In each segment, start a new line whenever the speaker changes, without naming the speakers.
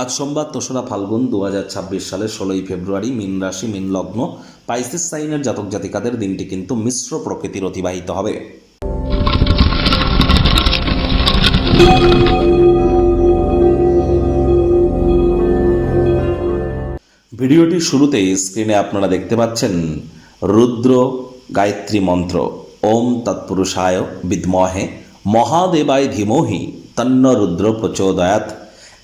আজ সোমবার তোসরা ফাল্গুন দু হাজার ছাব্বিশ সালের ষোলোই ফেব্রুয়ারি মিন রাশি, মিন লগ্ন, পাইসিস সাইনের জাতক জাতিকাদের দিনটি কিন্তু মিশ্র প্রকৃতির অতিবাহিত হবে। ভিডিওটির শুরুতেই স্ক্রিনে আপনারা দেখতে পাচ্ছেন রুদ্র গায়ত্রী মন্ত্র, ওম তৎপুরুষায় বিদ্মহে, মহাদেবায় ধীমহি, তন্ন রুদ্র প্রচোদয়াত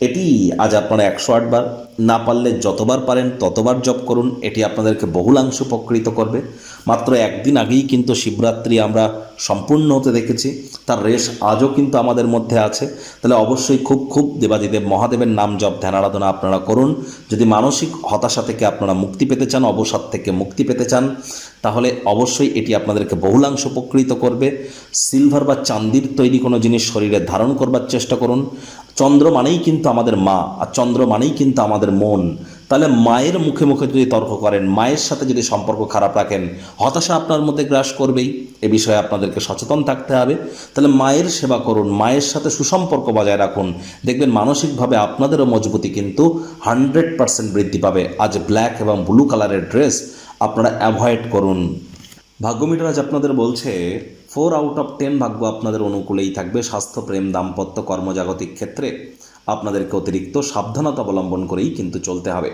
এটি আজ আপনারা একশো আটবার না পারলে যতবার পারেন ততবার জপ করুন। এটি আপনাদেরকে বহুলাংশ উপকৃত করবে। মাত্র একদিন আগেই কিন্তু শিবরাত্রি আমরা সম্পূর্ণ হতে দেখেছি। তার রেশ আজও কিন্তু আমাদের মধ্যে আছে। তাহলে অবশ্যই খুব খুব দেবাদিদেব মহাদেবের নাম জপ, ধ্যান আরাধনা আপনারা করুন। যদি মানসিক হতাশা থেকে আপনারা মুক্তি পেতে চান, অবসাদ থেকে মুক্তি পেতে চান, তাহলে অবশ্যই এটি আপনাদেরকে বহুলাংশ উপকৃত করবে। সিলভার বা চান্দির তৈরি কোনো জিনিস শরীরে ধারণ করবার চেষ্টা করুন। চন্দ্র মানেই কিন্তু আমাদের মা, আর চন্দ্র মানেই কিন্তু আমাদের মন। তাহলে মায়ের মুখে মুখে যদি তর্ক করেন, মায়ের সাথে যদি সম্পর্ক খারাপ রাখেন, হতাশা আপনার মধ্যে গ্রাস করবেই। এ বিষয়ে আপনাদেরকে সচেতন থাকতে হবে। তাহলে মায়ের সেবা করুন, মায়ের সাথে সুসম্পর্ক বজায় রাখুন। দেখবেন মানসিকভাবে আপনাদেরও মজবুতি কিন্তু হান্ড্রেড পার্সেন্ট বৃদ্ধি পাবে। আজ ব্ল্যাক এবং ব্লু কালারের ড্রেস আপনারা অ্যাভয়েড করুন। ভাগ্যমিটার আজ আপনাদের বলছে ফোর আউট অফ টেন ভাগ্য আপনাদের অনুকূলেই থাকবে। স্বাস্থ্য, প্রেম, দাম্পত্য, কর্মজাগতিক ক্ষেত্রে আপনাদেরকে অতিরিক্ত সাবধানতা অবলম্বন করেই কিন্তু চলতে হবে।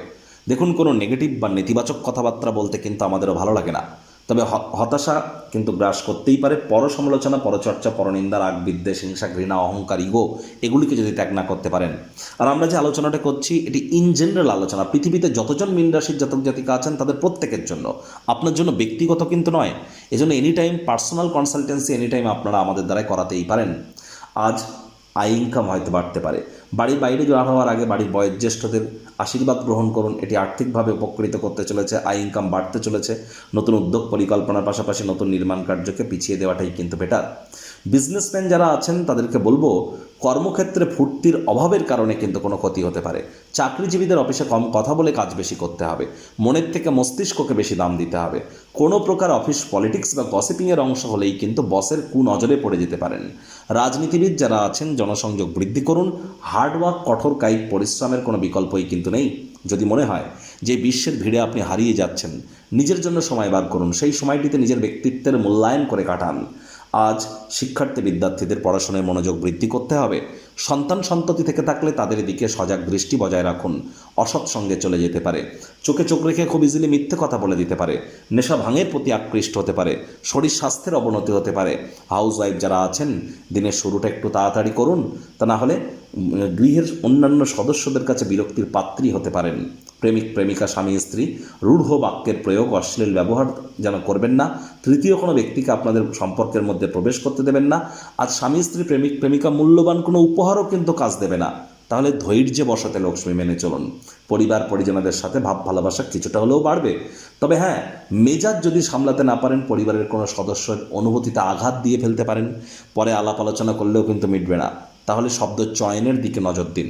দেখুন, কোনো নেগেটিভ বা নেতিবাচক কথাবার্তা বলতে কিন্তু আমাদেরও ভালো লাগে না। তবে হতাশা কিন্তু গ্রাস করতেই পারে। পর সমালোচনা পরচর্চা, পরনিন্দা, রাগ, বিদ্বেষ, হিংসা, ঘৃণা, অহংকার, ইগো, এগুলিকে যদি ত্যাগ না করতে পারেন। আর আমরা যে আলোচনাটা করছি, এটি ইন জেনারেল আলোচনা। পৃথিবীতে যতজন মিন রাশির জাতক জাতিকা আছেন, তাদের প্রত্যেকের জন্য। আপনার জন্য ব্যক্তিগত কিন্তু নয় এজন্য any time personal consultancy any time আপনারা আমাদের দ্বারাই করাতেই পারেন। আজ আয় ইনকাম হয়তো বাড়তে পারে। বাড়ির বাইরে যাওয়া হওয়ার আগে বাড়ির বয়োজ্যেষ্ঠদের আশীর্বাদ গ্রহণ করুন। এটি আর্থিকভাবে উপকৃত করতে চলেছে আয় ইনকাম বাড়তে চলেছে। নতুন উদ্যোগ পরিকল্পনার পাশাপাশি নতুন নির্মাণ কার্যকে পিছিয়ে দেওয়াটাই কিন্তু বেটার বিজনেসম্যান যারা আছেন তাদেরকে বলব কর্মক্ষেত্রে ফুর্তির অভাবের কারণে কিন্তু কোনো ক্ষতি হতে পারে। চাকরিজীবীদের অফিসে কম কথা বলে কাজ বেশি করতে হবে। মনের থেকে মস্তিষ্ককে বেশি দাম দিতে হবে। কোনো প্রকার অফিস পলিটিক্স বা গসিপিংয়ের অংশ হলেই কিন্তু বসের কুনজরে পড়ে যেতে পারেন। রাজনীতিবিদ যারা আছেন, জনসংযোগ বৃদ্ধি করুন। হার্ডওয়ার্ক, কঠোর কায়িক পরিশ্রমের কোনো বিকল্পই কিন্তু নেই। যদি মনে হয় যে বিশ্বের ভিড়ে আপনি হারিয়ে যাচ্ছেন, নিজের জন্য সময় বার করুন। সেই সময়টিতে নিজের ব্যক্তিত্বের মূল্যায়ন করে কাটান। আজ শিক্ষার্থী বিদ্যার্থীদের পড়াশোনায় মনোযোগ বৃদ্ধি করতে হবে। সন্তান সন্ততি থেকে থাকলে তাদের দিকে সজাগ দৃষ্টি বজায় রাখুন। অসৎ সঙ্গে চলে যেতে পারে। চোখে চোখ রেখে খুব ইজিলি মিথ্যে কথা বলে দিতে পারে। নেশা ভাঙের প্রতি আকৃষ্ট হতে পারে। শরীর স্বাস্থ্যের অবনতি হতে পারে। হাউস ওয়াইফ যারা আছেন, দিনের শুরুটা একটু তাড়াতাড়ি করুন। তা না হলে গৃহের অন্যান্য সদস্যদের কাছে বিরক্তির পাত্রী হতে পারেন। প্রেমিক, প্রেমিকা, স্বামী, স্ত্রী, রূঢ় বাক্যের প্রয়োগ, অশ্লীল ব্যবহার যেন করবেন না। তৃতীয় কোনো ব্যক্তিকে আপনাদের সম্পর্কের মধ্যে প্রবেশ করতে দেবেন না। আর স্বামী, স্ত্রী, প্রেমিক, প্রেমিকা মূল্যবান কোনো উপহারও কিন্তু কাজ দেবে না। তাহলে ধৈর্যে বসাতে লক্ষ্মী মেনে চলুন। পরিবার, পরিজনদের সাথে ভাব, ভালোবাসা কিছুটা হলেও বাড়বে। তবে হ্যাঁ মেজাজ যদি সামলাতে না পারেন, পরিবারের কোনো সদস্যের অনুভূতিতে আঘাত দিয়ে ফেলতে পারেন। পরে আলাপ আলোচনা করলেও কিন্তু মিটবে না। তাহলে শব্দ চয়নের দিকে নজর দিন।